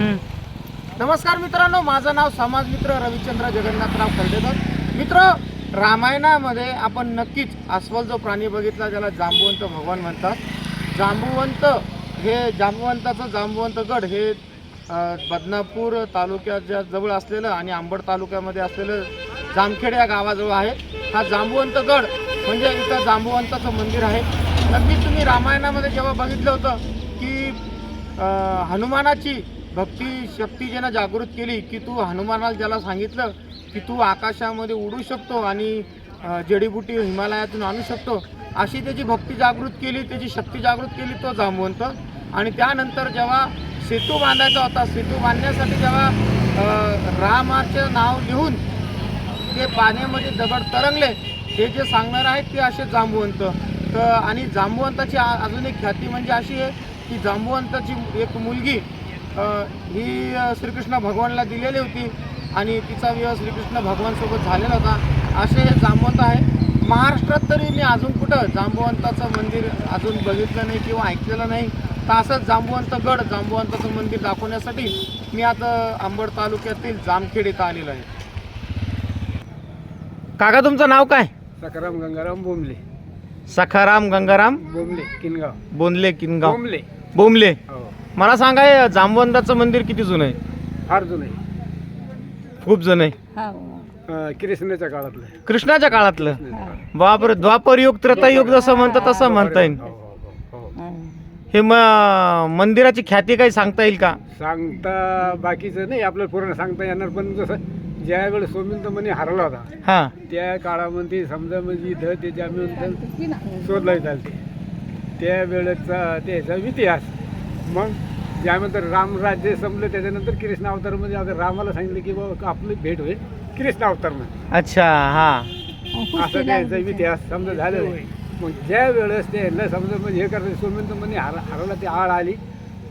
नमस्कार मित्रांनो माझं नाव समाज मित्र रविचंद्र जगन्नाथराव खर्डेकर मित्र रामायणामध्ये आपण नक्कीच अस्वल जो प्राणी बघितला ज्याला जांबुवंत भगवान म्हणतात. जांबुवंत हे जांबुवंताचं जांबुवंतगड हे बदनापूर तालुक्याच्या जवळ असलेलं आणि आंबड तालुक्यामध्ये असलेलं जामखेड या गावाजवळ आहे. हा जांबुवंतगड म्हणजे इथं जांबुवंताचं मंदिर आहे. नक्कीच तुम्ही रामायणामध्ये जेव्हा बघितलं होतं की हनुमानाची भक्ती शक्ती ज्यानं जागृत केली की तू हनुमानाला ज्याला सांगितलं की तू आकाशामध्ये उडू शकतो आणि जडीबुटी हिमालयातून आणू शकतो अशी त्याची भक्ती जागृत केली त्याची शक्ती जागृत केली तो जांबवंत आणि त्यानंतर जेव्हा सेतू बांधायचा होता सेतू बांधण्यासाठी जेव्हा रामाचं नाव लिहून ते पाण्यामध्ये दगड तरंगले हे जे सांगणार आहेत ते असे जांभवंत. तर आणि जांभवंताची अजून एक ख्याती म्हणजे अशी आहे की जांभवंताची एक मुलगी ही श्रीकृष्ण भगवानला दिलेली होती आणि तिचा विवाह श्रीकृष्ण भगवानसोबत झालेला होता. असे जांबवंत आहे. महाराष्ट्रात तरी मी अजून कुठं जांबुवंताचं मंदिर अजून बघितलं नाही किंवा ऐकलेलं नाही. तर असंच जांबुवंत गड जांबुवंताचं मंदिर दाखवण्यासाठी मी आता अंबड तालुक्यातील जामखेड इथं आलेलो आहे. काका तुमचं नाव काय? सकाराम गंगाराम बोंबले. सखाराम गंगाराम बोंबले किनगाव. बोंदले किनगाव. बोंबले. बोंबले. हो. मला सांगा हे जांबवंताचं मंदिर किती जुनं आहे फार जुनं आहे खूप जुनं आहे अं, कृष्णाच्या काळातलं आहे. कृष्णाच्या काळातलं बापरे द्वापर युग त्रेतायुग जसं म्हणतं तसं म्हणता येईल हो, हो, हो, हो. हे म मंदिराची ख्याती काही सांगता येईल का सांगता बाकीचं नाही आपल्याला पूर्ण सांगता येणार पण जसं ज्या वेळेस सोमिंत म्हणे हरला होता हा त्या काळामध्ये समजा म्हणजे इथं त्याच्या आम्ही शोधला चालते त्या वेळेचा त्याचा इतिहास मग ज्यानंतर रामराज्य संपलं त्याच्यानंतर कृष्ण अवतारमध्ये आता रामाला सांगितलं की बाबा आपली भेट होईल कृष्ण अवतारमध्ये अच्छा हा. असं त्यांचा इतिहास समजा आहे. मग ज्या वेळेस ते समजा म्हणजे हे करते सोमंत म्हणजे हार हरवला ती आळ आली.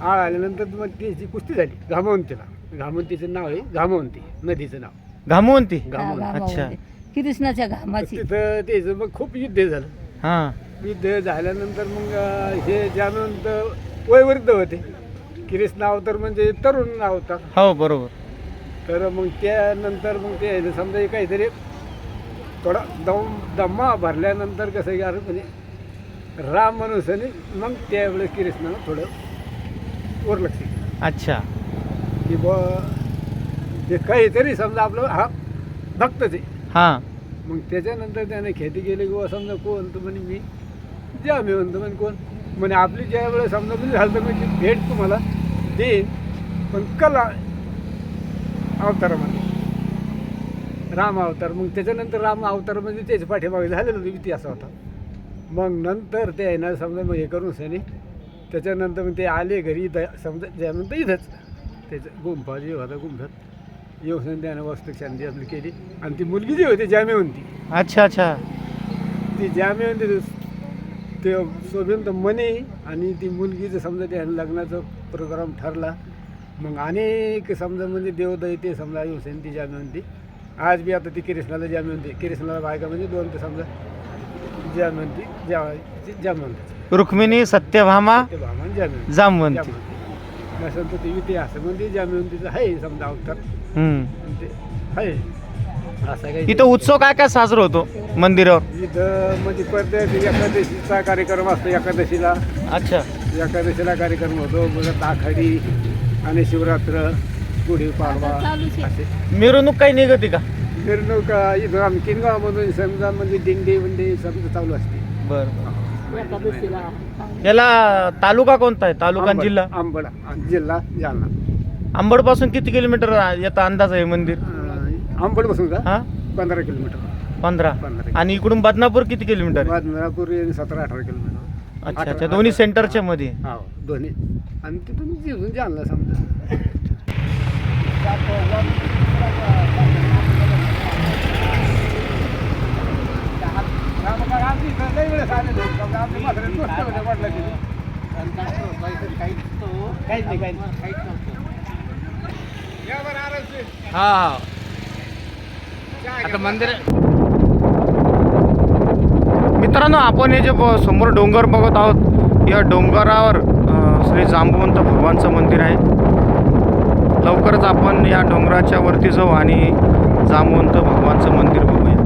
आळ आल्यानंतर मग त्याची कुस्ती झाली घामवंतीला. घामवंतीचं नाव आहे घामवंती नदीचं नाव. घामवंती? घामवंती. अच्छा. कृष्णाच्या घामाची. तिथं त्याचं मग खूप युद्ध झालं. हा. युद्ध झाल्यानंतर मग अं, हे ज्यानंतर वयवृद्ध होते. कृष्ण अवतार म्हणजे तरुण अवतार हो बरोबर. तर मग त्यानंतर मग ते समजा हे काहीतरी थोडा दम दम्मा भरल्यानंतर कसं की अरे म्हणजे राम मनुष्याने मग त्यावेळेस कृष्णानं थोडं वर लक्ष केलं. अच्छा. की ब ते काहीतरी समजा आपलं हा भक्तच आहे. हा. मग त्याच्यानंतर त्याने खेती केली किंवा समजा कोण तर म्हणे मी ज्या मी म्हणतो म्हणे कोण? म्हणे आपली ज्या वेळेस समजा म्हणजे झालं तर म्हणजे भेट तुम्हाला देईन पण कला अवतारामध्ये राम अवतार. मग त्याच्यानंतर राम अवतार म्हणजे त्याच्या पाठीमागे झालेलं इतिहास होता. मग नंतर ते आहे ना समजा मग हे करून सनी त्याच्यानंतर मग ते आले घरी इथं समजा ज्यानंतर इथंच. त्याचं गुंफा जे होता गुंफात. येऊन त्यानं वस्तू शांती आपली केली. आणि ती मुलगी जी होती जामे म्हणती अच्छा अच्छा. ती जामे म्हणते ते शोभेंत मने आणि ती मुलगीचं समजा त्या लग्नाचा प्रोग्राम ठरला मग अनेक समजा म्हणजे देवदय ते समजा येऊन ती जामे म्हणते. आज बी आता ती कृष्णाला जामे म्हणते. कृष्णाला बायका म्हणजे दोन ते समजा जामे म्हणते जा जामे म्हणते. रुक्मिणी सत्यभामा ते भामान जामे म्हणते. जामवंती नसेल तर ती इतिहास म्हणजे जामे म्हणते आहे समजा अवतार. हम्म. आणि ते आहे. असं काही इथं उत्सव काय काय साजरा होतो मंदिरावर? इथं म्हणजे प्रत्येक एकादशीचा कार्यक्रम असतो एकादशीला. अच्छा. एकादशीला कार्यक्रम होतो आखाडी आणि शिवरात्र गुढीपाडवा असे मिरवणूक काही निघते का? मिरवणूक इथं आम्ही किनगावमधून समजा म्हणजे दिंडी वंडी समजा चालू असते. बर याला तालुका कोणता आहे? तालुका आणि आंबड- जिल्हा? आंबड जिल्हा जालना. अंबडपासून किती किलोमीटर येतं अंदाज आहे मंदिर? बसून का? हा? पंधरा किलोमीटर. पंधरा? पंधरा आणि इकडून बदनापूर किती किलोमीटर आहे? बदनापूर सतरा अठरा किलोमीटर. अच्छा अठरा- अच्छा. दोन्ही सेंटरच्या मध्ये? हो दोन्ही. आणि तिथून जिथून जालना समजा. हा. आता मंदिर मित्रांनो आपण हे जे समोर डोंगर बघत आहोत या डोंगरावर श्री जांबुवंत भगवानचं मंदिर आहे. लवकरच आपण या डोंगराच्या वरती जाऊ आणि जामवंत भगवानचं मंदिर बघूया.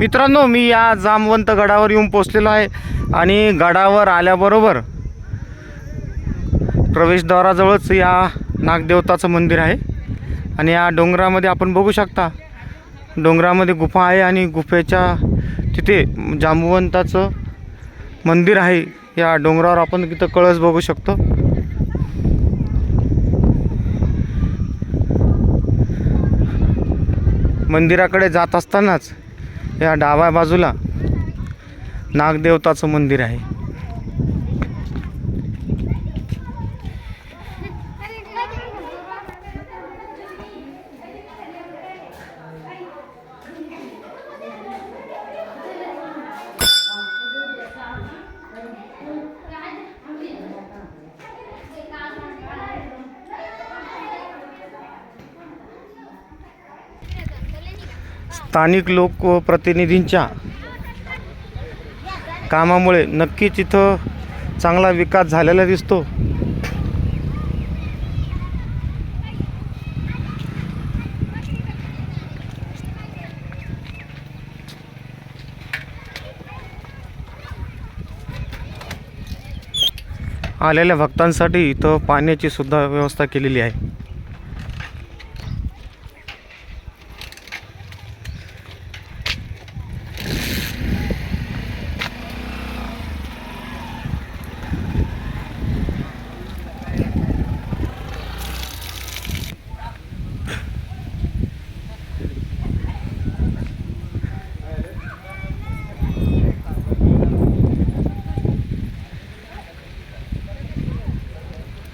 मित्रांनो मी या जामवंत गडावर येऊन पोचलेलो आहे आणि गडावर आल्याबरोबर प्रवेशद्वाराजवळच या नागदेवताचं मंदिर आहे. आणि या डोंगरामध्ये आपण बघू शकता डोंगरामध्ये गुफा आहे आणि गुफेच्या तिथे जांबुवंताचं मंदिर आहे. या डोंगरावर आपण तिथं कळस बघू शकतो. मंदिराकडे जात असतानाच या डाव्या बाजूला नागदेवताचं मंदिर आहे. स्थानिक लोकप्रतिनिधींच्या कामामुळे नक्कीच इथं चांगला विकास झालेला दिसतो. आलेल्या भक्तांसाठी इथं पाण्याची सुद्धा व्यवस्था केलेली आहे.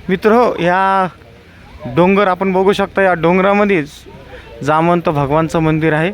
मित्र हो या डोंगर आपण बघू शकता या डोंगरामध्येच जामवंत भगवानचं मंदिर आहे.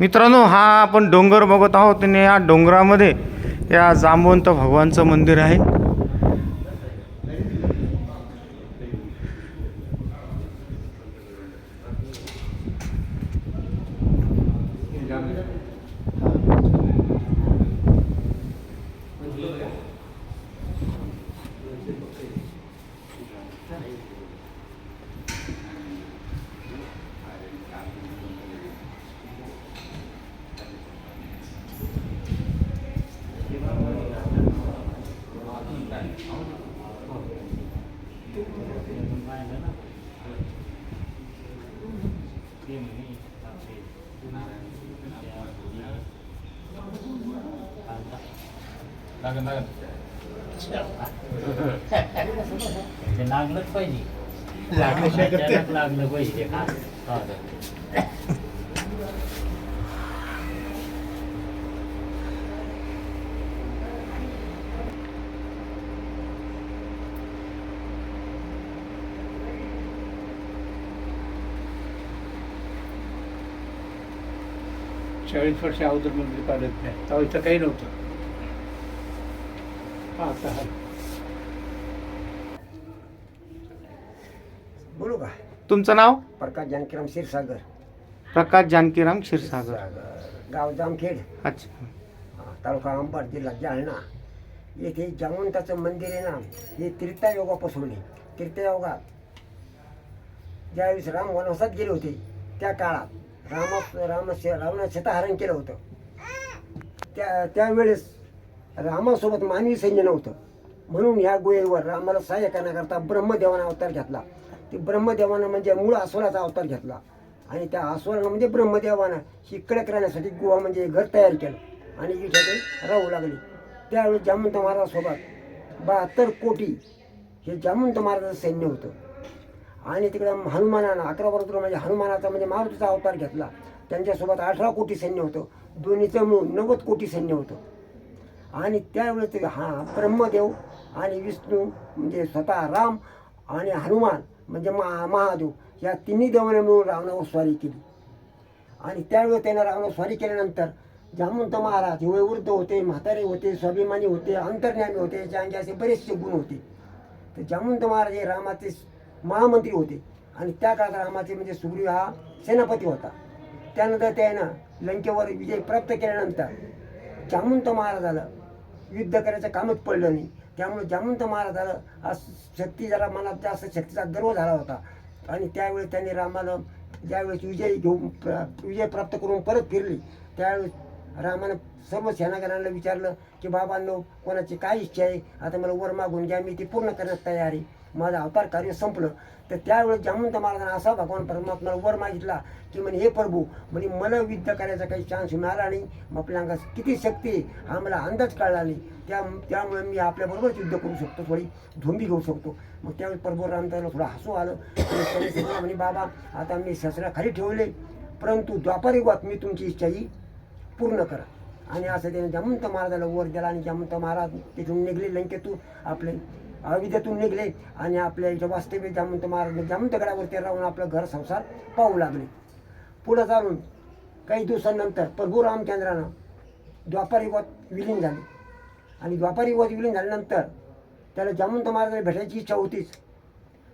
मित्रांनो हा आपण डोंगर बघत आहोत आणि या डोंगरामध्ये या जांबवंत भगवानचं मंदिर आहे. लागेल लागेल ते लागलंच पाहिजे. लागलं पाहिजे. हा. चाळीस वर्ष अगोदर मंदिर पाडत नाही. तेव्हा इथं काही नव्हतं. आता हा बोलू का? तुमचं नाव? प्रकाश जानकीराम क्षीरसागर. प्रकाश जानकीराम क्षीरसागर. गाव जामखेड. अच्छा. तालुका अंबड जिल्हा जालना. येथे जामवंताचं मंदिर आहे ना हे तीर्थयोगापासून आहे. तीर्थयोगात ज्यावेळेस राम वनवासात गेले होते त्या काळात रामा राम रावणा सीताहरण केलं होतं. त्या त्यावेळेस रामासोबत मानवी सैन्य नव्हतं. म्हणून ह्या गुहेवर रामाला सहाय्य करण्याकरता ब्रह्मदेवानं अवतार घेतला. ते ब्रह्मदेवानं म्हणजे मूळ आसुराचा अवतार घेतला. आणि त्या आसुरानं म्हणजे ब्रह्मदेवानं ही कडक राहण्यासाठी गुहा म्हणजे घर तयार केलं आणि इथे ते राहू लागली. त्यावेळी जामंत महाराजासोबत बहात्तर कोटी हे जामंत महाराजाचं सैन्य होतं. आणि तिकडं हनुमानानं अकरा बरोबर म्हणजे हनुमानाचा म्हणजे मारुतीचा अवतार घेतला. त्यांच्यासोबत अठरा कोटी सैन्य होतं. दोन्हीचं मिळून नव्वद कोटी सैन्य होतं. आणि त्यावेळेस ते हा ब्रह्मदेव आणि विष्णू म्हणजे स्वतः राम आणि हनुमान म्हणजे महा महादेव या तिन्ही देवाने मिळून रावणावर स्वारी केली. आणि त्यावेळेस त्यांना रावणावर स्वारी केल्यानंतर जामवंत महाराज हे वृद्ध होते म्हातारे होते स्वाभिमानी होते अंतर्ज्ञानी होते ज्यांचे असे बरेचसे गुण होते. तर जामवंत महाराज हे रामाचे महामंत्री होते आणि त्या काळात रामाचे म्हणजे सुग्रीव हा सेनापती होता. त्यानंतर त्यानं लंकेवर विजय प्राप्त केल्यानंतर जामवंत महाराजाला युद्ध करायचं कामच पडलं नाही. त्यामुळे जामवंत महाराजाला आज शक्ती जरा मला जास्त शक्तीचा गर्व झाला होता. आणि त्यावेळी त्यांनी रामाला ज्यावेळेस विजय घेऊन विजय प्राप्त करून परत फिरली त्यावेळेस रामानं सर्व सेनागरांना विचारलं की बाबांनो कोणाची काय इच्छा आहे? आता मला वर मागून घ्या मी ती पूर्ण करण्यास तयार आहे. माझं अवतार कार्य संपलं. तर त्यावेळेस जामवंत महाराजांना असा भगवान परमात्म्याला वर मागितला की म्हणे हे प्रभू म्हणे मला युद्ध करायचा काही चान्स मिळाला नाही. मग आपल्या अंगात किती शक्ती आहे? हा मला अंदाज कळला नाही. त्या त्यामुळे मी आपल्याबरोबरच युद्ध करू शकतो. थोडी धुंदी घेऊ शकतो. मग त्यावेळेस प्रभू रामदासला थोडं हसू आलं. म्हणे बाबा आता मी खाली ठेवले. परंतु द्वापार युगात मी तुमची इच्छा ही पूर्ण करा. आणि असं त्याने जामंत महाराजाला वर दिला आणि जामंत महाराज तिथून निघले. लंकेतून आपले अविद्यातून निघले आणि आपल्या इथं वास्तविक जामंत महाराज जामंत गडावरती राहून आपलं घर संसार पाहू लागले. पुढं चालून काही दिवसांनंतर प्रभू रामचंद्रानं द्वापारी युगात विलीन झाले. आणि द्वापारी युगात विलीन झाल्यानंतर त्याला जामंत महाराजाला भेटायची इच्छा होतीच.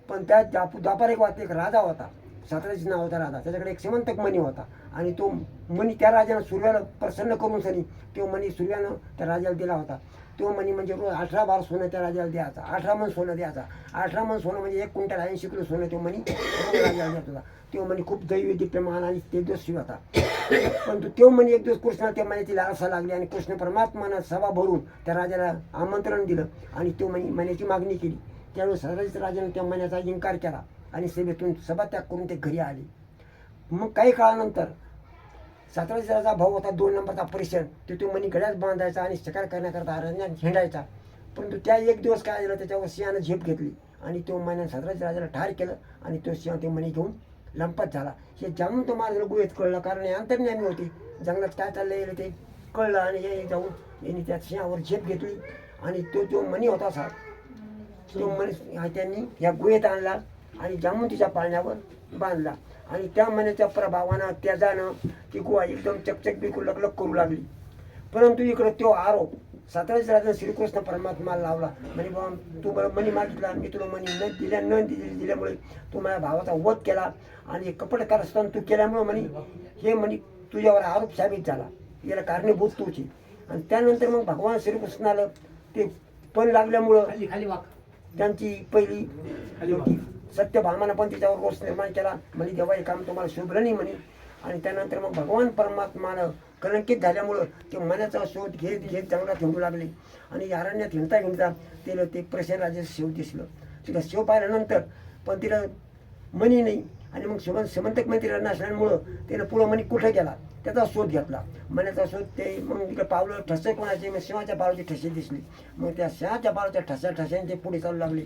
पण त्या द्वाप- द्वापारी युगात एक राजा होता. साताराची नाव होता राजा. त्याच्याकडे एक श्रीमंतक मणी होता. आणि तो मणी त्या राजानं सूर्याला प्रसन्न करून सनी तो मणी सूर्यानं त्या राजाला दिला होता. तो म्हणे म्हणजे रोज अठरा बार सोनं त्या राजाला द्यायचा. अठरा मन सोनं द्यायचा. अठरा मन सोनं म्हणजे एक क्विंटल ऐंशी किलो सोनं तो म्हणे राजाला देत होता. तो म्हणे खूप दैवी दिप्यमान आणि तेजस्वी होता. परंतु तो म्हणे एक दिवस कृष्णा त्या महिन्या तिला आरसा लागली आणि कृष्ण परमात्मानं सभा भरून त्या राजाला आमंत्रण दिलं आणि तो म्हणे मण्याची मागणी केली. त्यावेळेस सदाजीत राजाने त्या मण्याचा इन्कार केला आणि सभेतून सभात्याग करून ते घरी आले. मग काही काळानंतर सातारा भाऊ होता दोन नंबरचा परिसर तो तो मणी गळ्यात बांधायचा आणि शिकार करण्याकरता अरण्यात हिंडायचा. परंतु त्या एक दिवस काय झालं त्याच्यावर सिंहानं झेप घेतली. आणि तो महिन्यानं साताराच्या राजाला ठार केलं आणि तो सिंह ते मणी घेऊन लंपत झाला. हे जाणून तो माझं गुहेत कळलं कारण हे अंतर्ज्ञानी होते. जंगलात काय चाललं ते कळलं आणि हे जाऊन यांनी त्या सिंहावर झेप घेतली. आणि तो जो मणी होता सा तो मणी त्यांनी या गुहेत आणला आणि जामुतीच्या पाळण्यावर बांधला. आणि त्या मण्याच्या प्रभावानं त्याजानं ती गुहा एकदम चकचक बिकू लकलक करू लागली. परंतु इकडं तो आरोप साताराच्या राजा श्रीकृष्ण परमात्माला लावला. म्हणे बाबा तू मला मणी मागितला मी तुला मणी न दिल्या न दिल्या दिल्यामुळे तू माझ्या भावाचा वध केला आणि कपट कारस्थान तू केल्यामुळे म्हणे हे म्हणे तुझ्यावर आरोप साबित झाला. याला कारणीभूत तूच आहे आणि त्यानंतर मग भगवान श्रीकृष्णाला ते पण लागल्यामुळं त्यांची पहिली होती सत्यभामानं पण तिच्यावर रोष निर्माण केला. म्हणजे देवा हे काम तुम्हाला शोभलं नाही म्हणे. आणि त्यानंतर मग भगवान परमात्मानं कलंकित झाल्यामुळं ते मनाचा शोध घेत घेत जंगलात हिंडू लागले. आणि अरण्यात हिंडता हिंडता तिला ते प्रसेन राजाचं शिव दिसलं. तिला शिव पाहिल्यानंतर पण तिला मनी नाही. आणि मग शिव समंतक मंत्री नसल्यामुळं तिनं पुढं मनी कुठं गेला? त्याचा शोध घेतला. मनाचा शोध ते मग तिकडे पावलं ठसे कोणाचे? मग शिवाच्या पावलाची ठसे दिसली. मग त्या शिवाच्या पावलाच्या ठसा ठस्यांचे पुढे चालू लागले.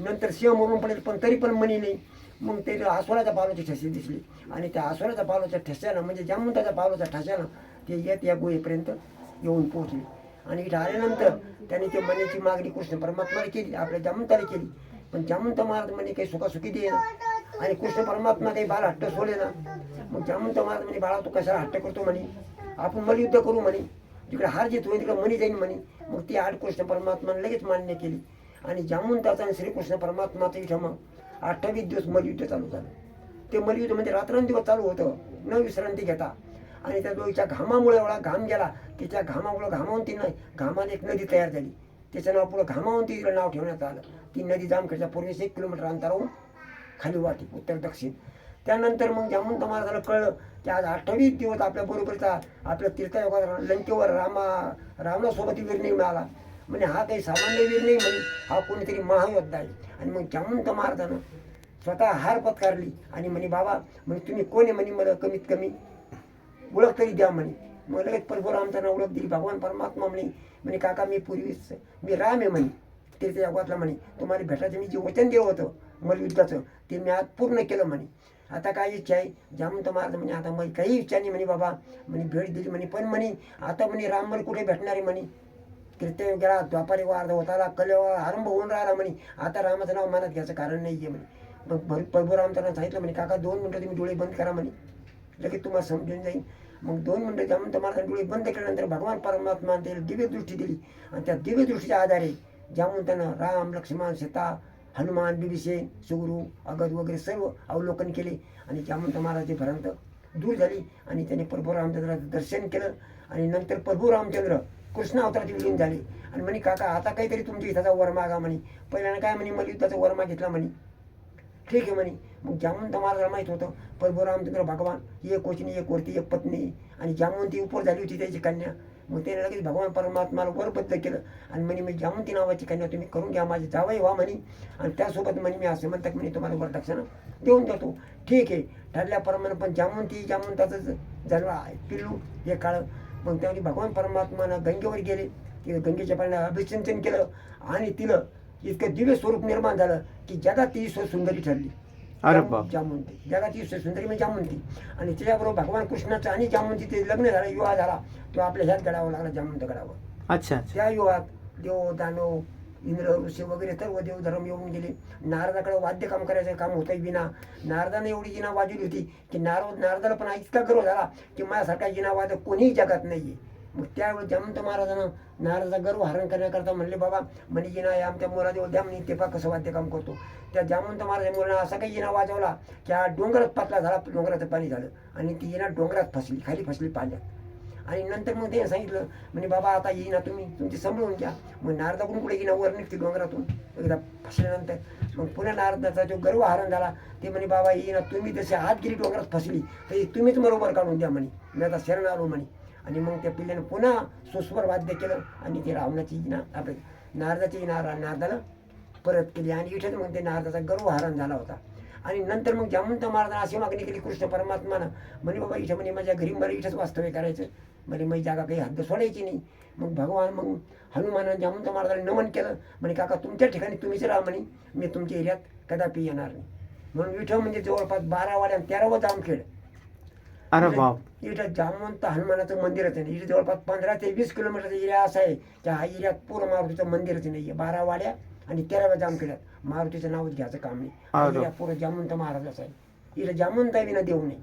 नंतर सिंह मरून पडेल पण तरी पण मनी नाही मग ते आसोळाच्या पावलाची ठसे दिसली. आणि त्या आसोळाच्या पावलाच्या ठस्यानं म्हणजे जामुंताच्या पावलाच्या ठस्यानं ते येत या गुहेपर्यंत येऊन पोहोचले. आणि इथं आल्यानंतर त्यांनी ते मनीची मागणी कृष्ण परमात्माने केली. आपल्या जामुंताला केली. पण जामुंत महाराज म्हणे काही सुखासुखी दे आणि कृष्ण परमात्मा काही बाळ हट्ट सोडे ना. मग जामुंत महाराज म्हणे बाळा तू कशाला हट्ट करतो म्हणे? आपण मलयुद्ध करू म्हणे. तिकडे हार जीत होईल तिकडे मनी जाईल म्हणे. मग ती आठ कृष्ण परमात्माने लगेच मान्य केली. आणि जामुनताचा आणि श्रीकृष्ण परमात्माचं क्षमा अठ्ठावीस दिवस मलयुद्ध चालू झालं. ते मलयुद्ध म्हणजे रात्रंदिवस चालू होतं. न विश्रांती घेता. आणि त्या दोघीच्या घामामुळे एवढा घाम गेला की त्या घामामुळे घामावंती नाही घामाने एक नदी तयार झाली. त्याचं नाव पुढं घामावंतीचं तिला नाव ठेवण्यात आलं. ती नदी जामखेडच्या पूर्वेस एक किलोमीटर अंतरावरून खाली वाटी उत्तर दक्षिण. त्यानंतर मग जामवंत महाराजाला कळलं की आज अठ्ठावीस दिवस आपल्या बरोबरचा आपल्या तीर्थयोगात लंकेवर रामा रावणासोबत वीर मिळाला म्हणजे हा काही सामान्य वीर नाही म्हणे हा कोणीतरी महायोद्धा आहे. आणि मग जामवंत महाराजानं स्वतः हार पत्कारली आणि म्हणे बाबा म्हणे तुम्ही कोण आहे म्हणे मला कमीत कमी ओळख तरी द्या म्हणे. मग लगेच परशुरामचा ओळख दिली भगवान परमात्मा म्हणे म्हणे काका मी पूर्वीच मी राम आहे म्हणे. ते त्या म्हणे तुम्हाला भेटायचं मी जे वचन दिलं होतं मलयुद्धाचं ते मी आज पूर्ण केलं म्हणे. आता काय इच्छा आहे? जामंत महाराज म्हणे. आता मला काही इच्छा नाही म्हणे बाबा. म्हणे भेट दिली म्हणे पण म्हणे आता म्हणे राम मला कुठे भेटणार आहे म्हणे? कृत्य गेला द्वापारी वार्ध होताला कलेवर आरंभ होऊन राहिला म्हणे. आता रामाचं नाव मनात घ्यायचं कारण नाही आहे म्हणे. मग भर प्रभुरामचं सांगितलं म्हणे काका दोन मिनटं तुम्ही डोळे बंद करा म्हणे. लगेच तुम्हाला समजून जाईल. मग दोन मिनटं जामंत महाराज डोळे बंद केल्यानंतर भगवान परमात्मा त्याला दिव्यदृष्टी दिली. आणि त्या दिव्यदृष्टीच्या आधारे आधारे त्यांना राम लक्ष्मण सीता हनुमान बिबिसेन सुगुरु अगद वगैरे सर्व अवलोकन केले. आणि त्यामुळे तुम्हाला ते भ्रांत दूर झाली. आणि त्याने प्रभू रामचंद्राचं दर्शन केलं. आणि नंतर प्रभू रामचंद्र कृष्ण अवतारात विलीन झाले. आणि म्हणे काका आता काहीतरी तुमच्या इथाचा वर मागा म्हणे. पहिल्यानं काय म्हणे मला युद्धाचा वर मागितला म्हणे. ठीक आहे म्हणे. मग जामून महाराजाला माहीत होतं परभू रामचंद्र भगवान एक कोचनी एक वरती एक पत्नी. आणि जामवंती उपर झाली होती त्याची कन्या. मग त्याने लगेच भगवान परमात्माला वरबद्ध केलं. आणि म्हणे मी जामवंती नावाची कन्या तुम्ही करून घ्या माझे जावई व्हा म्हणे. आणि त्यासोबत म्हणे मी असे म्हणतात म्हणे तुम्हाला वरदक्षिणा देऊन देतो. ठीक आहे ठरल्याप्रमाणे पण जामवंती जामवंताचं झालं पिल्लू हे काळ मग त्यावेळी भगवान परमात्मानं गंगेवर गेले तिने गंगेच्या पाण्याला अभिसिंचन केलं आणि तिला इतकं दिव्य स्वरूप निर्माण झालं की जगात ती सुंदरी ठरली. अरे बाप. जामवंती जगात ती स्व सुंदरी म्हणजे जामवंती आणि त्याच्याबरोबर भगवान कृष्णाचं आणि जामवंतीचे लग्न झालं विवाह झाला तो आपल्या ह्यात गडावं लागला जामवंत गडावर. अच्छा त्या युगात देव दानव इंद्र ऋषी वगैरे सर्व देवधर्म येऊन गेले. नारदाकडे वाद्यकाम करायचं काम होतं विना नारदाने एवढी जिना वाजवली होती की नारद नारदाला पण इतका गर्व झाला की माझ्यासारखा जिना वादक कोणीही जगात नाहीये. मग त्यावेळी जमंत महाराजानं नारदाचा गर्व हरण करण्याकरता म्हणले बाबा म्हणे जिना या आमच्या मोरादेव द्या म्हणे ते पा कसं वाद्यकाम करतो. त्या जामंत महाराज मुलांना असा काही जिना वाजवला की हा डोंगरात पातला झाला डोंगराचं पाणी झालं. आणि ती जिना डोंगरात फसली खाली फसली पाण्यात. आणि नंतर मग ते सांगितलं म्हणजे बाबा आता येईना तुम्ही तुमची सांभाळून घ्या. मग नारदाकडून कुठे येईना वर निघते डोंगरातून. एकदा फसल्यानंतर. मग पुन्हा नारदाचा जो गर्व हरण झाला ते म्हणे बाबा येईना तुम्ही जसे हात गेली डोंगरात फसली तर तुम्हीच बरोबर काढून द्या म्हणे. मी आता शरण आलो म्हणे. आणि मग त्या पिल्ल्यानं पुन्हा सुस्वर वाद्य केलं आणि ते रावणाची ना आपल्या नारदाची नारा नारदाला परत केली. आणि इथेच मग ते नारदाचा गर्व हरण झाला होता. आणि नंतर मग जामंत महाराजांना अशी मागणी केली कृष्ण परमात्मानं म्हणे बाबा इथं म्हणे माझ्या घरी मला इथंच वास्तव्य करायचं म्हणे माझी जागा काही हद्द सोडायची नाही. मग भगवान मग हनुमानानं जामंत महाराजांना नमन केलं म्हणे काका तुमच्या ठिकाणी तुम्हीच राहा म्हणे मी तुमच्या एरियात कदापि येणार नाही. म्हणून विठं म्हणजे जवळपास बारा वाड्या तेरावं जामखेड. अरे बाप. इथं जामवंत हनुमानाचं मंदिरच आहे. इथे जवळपास पंधरा ते वीस किलोमीटरचा एरिया असा आहे त्या हा एरियात पूर्ण मारुतीचं मंदिरच नाही आहे बारा वाड्या आणि तेराव्या जामखेड्यात. मारुतीचं नावच घ्यायचं काम नाही. एरिया पूर्ण जामवंत महाराजाचा आहे. इथं जामवंत विना देऊ नाही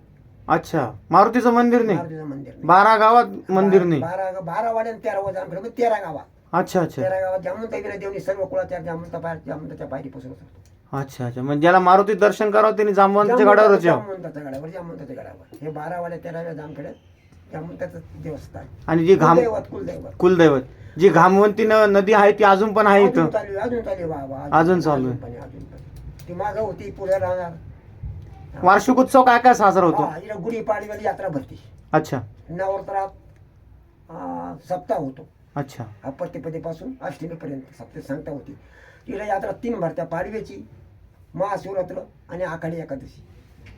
अच्छा. मारुतीचं मंदिर नाही? मारुतीचं मंदिर नाही. बारा गावात मंदिर नाही? बारा बारा वाड्या आणि तेरावं जामखेड म्हणजे तेरा गावात. अच्छा अच्छा. तेरा गावात आहे विना देवनी सर्व कुळाच्या जामवंत पाय जामवंताच्या पायरी पसरत होतो अच्छा अच्छा. म्हणजे ज्याला मारुती दर्शन करावं त्यांनी जांबवंतच्या गडावरच यावं. गडावर जामवंताच्या गडावर. हे बारा वाड्या तेराव्या जामखेड्यात जामवंताचं देवस्थान. आणि जी घाम कुलदैवत कुलदैवत. कुलदैवत. जी घामवंती न- नदी आहे ती अजून पण आहे अजून इथं? चालू आहे, अजून चालू आहे, वा वा. अजून चालू आहे. पण आहे, अजून पण आहे. ती मागं होती पुढे राहणार. वार्षिक उत्सव काय काय साजरा होतो? हा, इकडे यात्रा भरती. अच्छा. नवरात्रात सप्ताह होतो. अच्छा. अपत्यपदेपासून अष्टमीपर्यंत सप्ताह सांगता होती. तिकडे यात्रा तीन भरत्या पाडव्याची महाशिवरात्र आणि आखाडी एकादशी.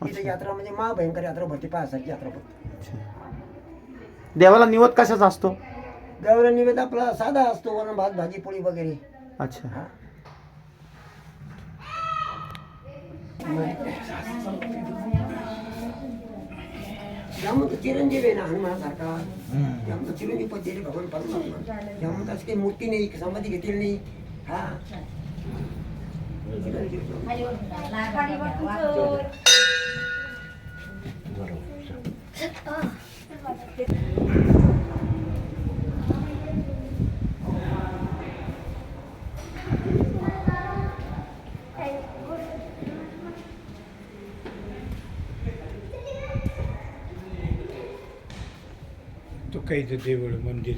अच्छा. यात्रा म्हणजे महाभयंकर यात्रा भरती पायासारखी यात्रा भरती. अच्छा. देवाला निवत कशाचा असतो? देवाला निवेद आपला साधा असतो वरण भात भाजी पोळी वगैरे. अच्छा. हा. त्यामुळे चिरंजीव आहे ना हनुमानासारखा त्यामुळे चिरंजीव पद्धती भगवान परमात्मा त्यामुळे असं काही मूर्ती नाही समाधी घेतलेली नाही हा चिरंजीव. बरोबर મૂકાઈ છે દેવળ મંદિર?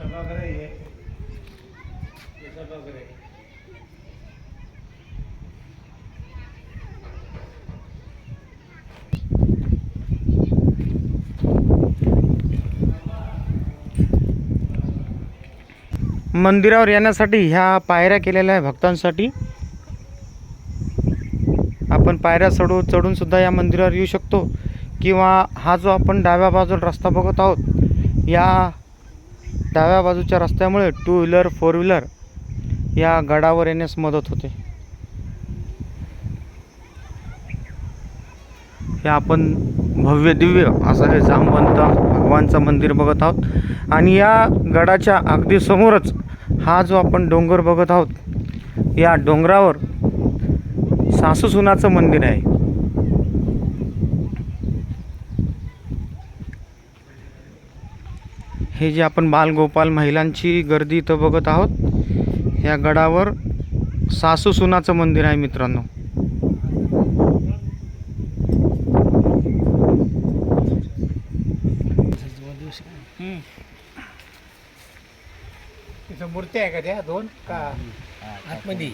सभागृह आहे हे सभागृह आहे मंदिरावर येण्यासाठी ह्या पायऱ्या केलेल्या आहे भक्तांसाठी. आपण पायऱ्या चढू चढूनसुद्धा या मंदिरावर येऊ शकतो. किंवा हा जो आपण डाव्या बाजूला रस्ता बघत आहोत या डाव्या बाजूच्या रस्त्यामुळे टू व्हीलर फोर व्हीलर या गडावर येण्यास मदत होते. हे आपण भव्य दिव्य असं हे जामवंत भगवानचं मंदिर बघत आहोत. आणि या गडाच्या अगदी समोरच हा जो आपण डोंगर बघत आहोत या डोंगरावर सासू सुनाचं मंदिर आहे. हे जे आपण बालगोपाल महिलांची गर्दी इथं बघत आहोत या गडावर सासू सुनाचं मंदिर आहे मित्रांनो. मूर्त्या आहे का त्या? दोन? का? आतमध्ये.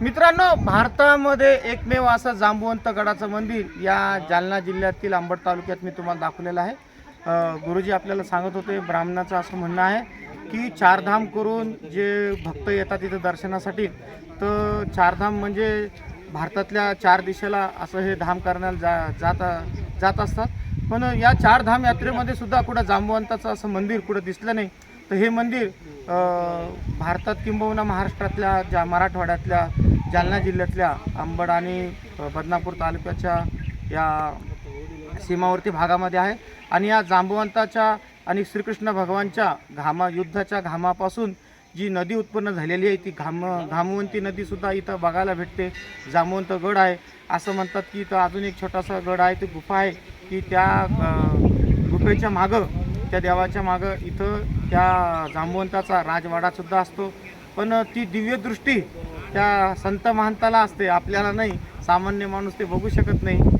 मित्रांनो भारतामध्ये एकमेव असं जांबुवंत गडाचं मंदिर या जालना जिल्ह्यातील अंबड तालुक्यात मी तुम्हाला दाखवलेलं आहे. गुरुजी आपल्याला सांगत होते ब्राह्मणाचं असं म्हणणं आहे की चारधाम करून जे भक्त येतात तिथं दर्शनासाठी तर चारधाम म्हणजे भारतातल्या चार दिशेला असं हे धाम करण्याला जा जात जात असतात. पण या चारधाम यात्रेमध्ये सुद्धा कुठं जांबवंताचं असं मंदिर कुठं दिसलं नाही. तर हे मंदिर भारतात किंबहुना महाराष्ट्रातल्या ज्या मराठवाड्यातल्या जालना जिल्ह्यातल्या अंबड आणि बदनापूर तालुक्याच्या या सीमावर्ती भागामध्ये आहे. आणि या जांबुवंताच्या आणि श्रीकृष्ण भगवानच्या घामा युद्धाच्या घामापासून जी नदी उत्पन्न झालेली आहे ती घाम घामवंती नदीसुद्धा इथं बघायला भेटते. जांबवंत गड आहे. असं म्हणतात की इथं अजून एक छोटासा गड आहे ती गुफा आहे. की त्या गुफेच्या मागं त्या देवाच्या मागं इथं त्या जांबवंताचा राजवाडासुद्धा असतो. पण ती दिव्यदृष्टी त्या संत महंताला असते. आपल्याला नाही. सामान्य माणूस ते बघू शकत नाही.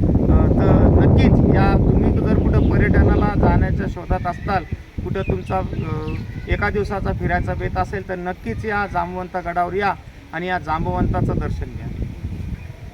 या तुम्ही जर कुठं पर्यटनाला जाण्याच्या शोधात असताल कुठं तुमचा एका दिवसाचा फिरायचा बेत असेल तर नक्कीच या जांबवंत गडावर या आणि या जांबवंताचं दर्शन घ्या.